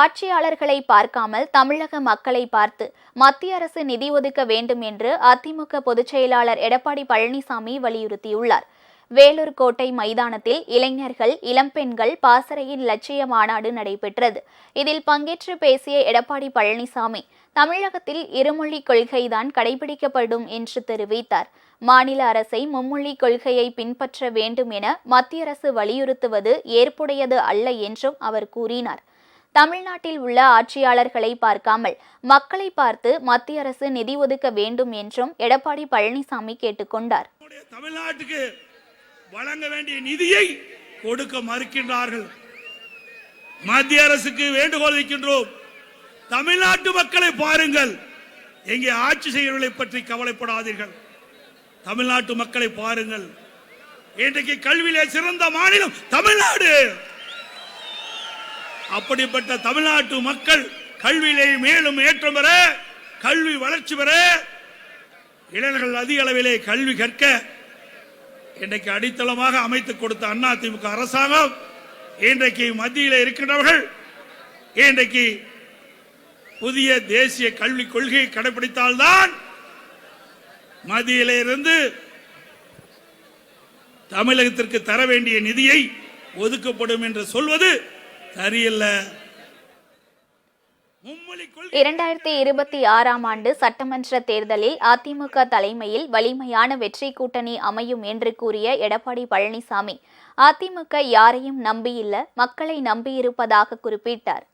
ஆட்சியாளர்களை பார்க்காமல் தமிழக மக்களை பார்த்து மத்திய அரசு நிதி ஒதுக்க வேண்டும் என்று அதிமுக பொதுச்செயலாளர் எடப்பாடி பழனிசாமி வலியுறுத்தியுள்ளார். வேலூர் கோட்டை மைதானத்தில் இளைஞர்கள் இளம்பெண்கள் பாசறையின் லட்சிய மாநாடு நடைபெற்றது. இதில் பங்கேற்று பேசிய எடப்பாடி பழனிசாமி தமிழகத்தில் இருமொழி கொள்கைதான் கடைபிடிக்கப்படும் என்று தெரிவித்தார். மாநில அரசை மும்மொழி கொள்கையை பின்பற்ற வேண்டும் என மத்திய அரசு வலியுறுத்துவது ஏற்புடையது அல்ல என்றும் அவர் கூறினார். தமிழ்நாட்டில் உள்ள ஆட்சியாளர்களை பார்க்காமல் மக்களை பார்த்து மத்திய அரசு நிதி ஒதுக்க வேண்டும் என்றும் எடப்பாடி பழனிசாமி கேட்டுக்கொண்டார் தமிழ்நாட்டுக்கு வழங்க வேண்டிய நிதியை கொடுக்க மறுக்கின்றார்கள். மத்திய அரசுக்கு வேண்டுகோள் வைக்கின்றோம் தமிழ்நாட்டு மக்களை பாருங்கள். எங்கே ஆட்சி செய்கிறவர்களை பற்றி கவலைப்படாதீர்கள். தமிழ்நாட்டு மக்களை பாருங்கள். இன்றைக்கு கல்வியிலே சிறந்த மாநிலம் தமிழ்நாடு. அப்படிப்பட்ட தமிழ்நாட்டு மக்கள் கல்வியிலே மேலும் ஏற்றம் பெற கல்வி வளர்ச்சி பெற இளைஞர்கள் அதிக அளவிலே கல்வி கற்க இன்றைக்கு அடித்தளமாக அமைத்து கொடுத்த அண்ணா திமுக அரசாங்கம் இன்றைக்கு மத்தியில் இருக்கின்றவர்கள் இன்றைக்கு புதிய தேசிய கல்விக் கொள்கையை கடைபிடித்தால்தான் மத்தியிலே இருந்து தமிழகத்திற்கு தர வேண்டிய நிதியை ஒதுக்கப்படும் என்று சொல்வது இரண்டாயிரத்தி இருபத்தி ஆறாம் ஆண்டு சட்டமன்ற தேர்தலில் அதிமுக தலைமையில் வலிமையான வெற்றி கூட்டணி அமையும் என்று கூறிய எடப்பாடி பழனிசாமி அதிமுக யாரையும் நம்பியில்ல மக்களை நம்பியிருப்பதாக குறிப்பிட்டார்.